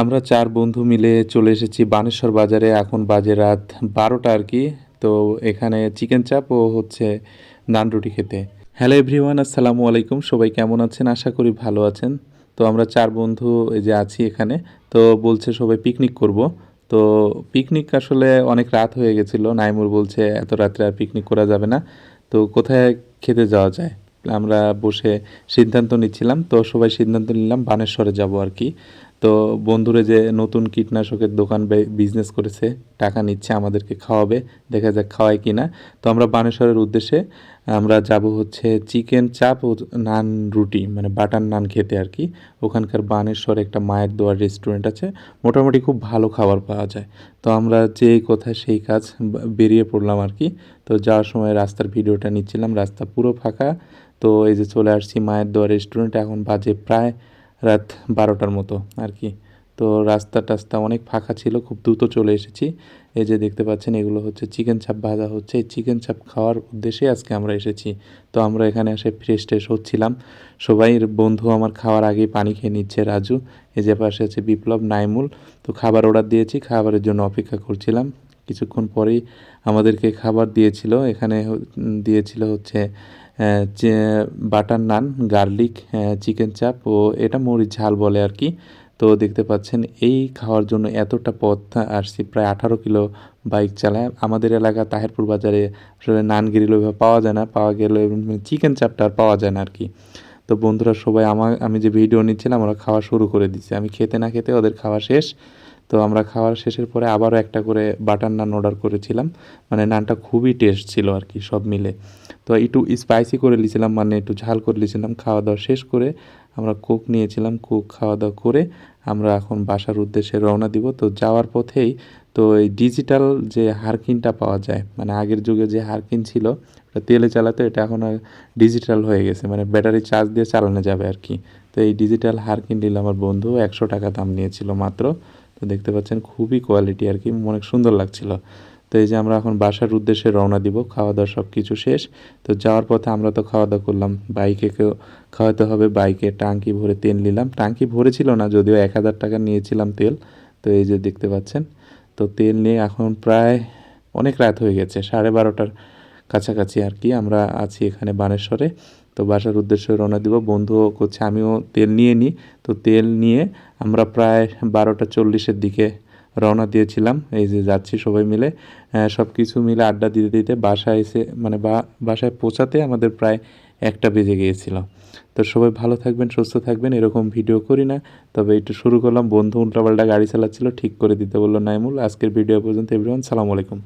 আমরা চার বন্ধু মিলে চলে এসেছি বানেশ্বর বাজারে। এখন বাজে রাত বারোটা আর কি। তো এখানে চিকেন চাপ ও হচ্ছে নান রুটি খেতে। হ্যালো এভরিওয়ান, আসসালামু আলাইকুম। সবাই কেমন আছেন? আশা করি ভালো আছেন। তো আমরা চার বন্ধু এই যে আছি এখানে। তো বলছে সবাই পিকনিক করব। তো পিকনিক আসলে অনেক রাত হয়ে গেছিল। নাইমুর বলছে, এত রাত্রে আর পিকনিক করা যাবে না। তো কোথায় খেতে যাওয়া যায়? আমরা বসে সিদ্ধান্ত নিচ্ছিলাম। তো সবাই সিদ্ধান্ত নিলাম বানেশ্বরে যাব আর কি। তো বন্ধুরা যে নতুন কীটনাশকের দোকান বিজনেস করেছে, টাকা নিচ্ছে, আমাদেরকে খাওয়াবে, দেখা যাক খাওয়ায় কি না তো আমরা বানেশ্বরের উদ্দেশ্যে, আমরা যাব হচ্ছে চিকেন চাপ ও নান রুটি মানে বাটার নান খেতে আর কি। ওখানকার বানেশ্বরে একটা মায়ের দোয়ার রেস্টুরেন্ট আছে, মোটামুটি খুব ভালো খাবার পাওয়া যায়। তো আমরা যেই কথা সেই কাজ বেরিয়ে পড়লাম আর কি। তো যাওয়ার সময় রাস্তার ভিডিওটা নিচ্ছিলাম, রাস্তা পুরো ফাঁকা। তো এই যে চলে আসছি মায়ের দোয়ার রেস্টুরেন্ট এখন বাজে প্রায় রাত বারোটার মতো আর কি। তো রাস্তা টাস্তা অনেক ফাঁকা ছিল, খুব দ্রুত চলে এসেছি। এই যে দেখতে পাচ্ছেন, এগুলো হচ্ছে চিকেন চাপ ভাজা হচ্ছে। এই চিকেন চাপ খাওয়ার উদ্দেশ্যে আজকে আমরা এসেছি। তো আমরা এখানে এসে ফ্রেশ ট্রেশ হচ্ছিলাম। সবাই বন্ধু আমার খাওয়ার আগেই পানি খেয়ে নিচ্ছে রাজু। এই যে পাশে আছে বিপ্লব, নাইমুল। তো খাবার অর্ডার দিয়েছি, খাবারের জন্য অপেক্ষা করছিলাম। কিছুক্ষণ পরেই আমাদেরকে খাবার দিয়েছিল। এখানে দিয়েছিল হচ্ছে butter naan, garlic chicken chaap ও এটা মরিচ ঝাল বলে আর কি। তো দেখতে পাচ্ছেন, এই খাওয়ার জন্য এতটা পথ আসছি, প্রায় আঠারো কিলো বাইক চালায়। আমাদের এলাকা তাহেরপুর বাজারে আসলে নান গিরিল ওইভাবে পাওয়া যায় না, পাওয়া গেলে চিকেন চাপটা আর পাওয়া যায় না আর কি। তো বন্ধুরা সবাই আমার আমি যে ভিডিও নিচ্ছিলাম, ওরা খাওয়া শুরু করে দিচ্ছে আমি খেতে না খেতে ওদের খাওয়া শেষ। তো আমরা খাওয়ার শেষের পরে আবারও একটা করে বাটার নান অর্ডার করেছিলাম। মানে নানটা খুবই টেস্ট ছিল আর কি, সব মিলে। তো একটু স্পাইসি করে নিয়েছিলাম মানে একটু ঝাল করে নিয়েছিলাম। খাওয়া দাওয়া শেষ করে আমরা কোক নিয়েছিলাম কোক খাওয়া দাওয়া করে আমরা এখন বাসার উদ্দেশ্যে রওনা দিব। তো যাওয়ার পথেই তো এই ডিজিটাল যে হারকিনটা পাওয়া যায় মানে আগের যুগে যে হারকিন ছিল, ওটা তেলে চালাতো এটা এখন ডিজিটাল হয়ে গেছে। মানে ব্যাটারি চার্জ দিয়ে চালানো যাবে আর কি। তো এই ডিজিটাল হারকিন নিল আমার বন্ধু, একশো টাকা দাম নিয়েছিল মাত্র। তো দেখতে পাচ্ছেন খুবই কোয়ালিটি আর কি, অনেক সুন্দর লাগছিল। তো এই যে আমরা এখন বাসার উদ্দেশ্যে রওনা দিব খাওয়া দাওয়া সব কিছু শেষ। তো যাওয়ার পথে আমরা তো খাওয়া দাওয়া করলাম, বাইকে কেউ খাওয়াতে হবে, বাইকে টাঙ্কি ভরে তেল নিলাম। টাঙ্কি ভরে ছিল না, যদিও এক হাজার টাকা নিয়েছিলাম তেল। তো এই যে দেখতে পাচ্ছেন, তো তেল নিয়ে এখন প্রায় অনেক রাত হয়ে গেছে, সাড়ে বারোটার কাছাকাছি আর কি, আমরা আছি এখানে বানেশ্বরে। তো বাসার উদ্দেশ্যে রওনা দিব। বন্ধুও করছে আমিও তেল নিয়ে নিই। তো তেল নিয়ে আমরা প্রায় বারোটা চল্লিশের দিকে রওনা দিয়েছিলাম। এই যে যাচ্ছি সবাই মিলে। সব কিছু মিলে আড্ডা দিতে দিতে বাসায় এসে মানে বাসায় পৌঁছাতে আমাদের প্রায় একটা বেজে গিয়েছিল। তো সবাই ভালো থাকবেন, সুস্থ থাকবেন, এরকম ভিডিও করি না। তবে একটু শুরু করলাম। বন্ধু উল্টাপাল্টা গাড়ি চালাচ্ছিল, ঠিক করে দিতে বলল নাইমুল। আজকের ভিডিও পর্যন্ত এভরিওয়ান সালাম আলাইকুম।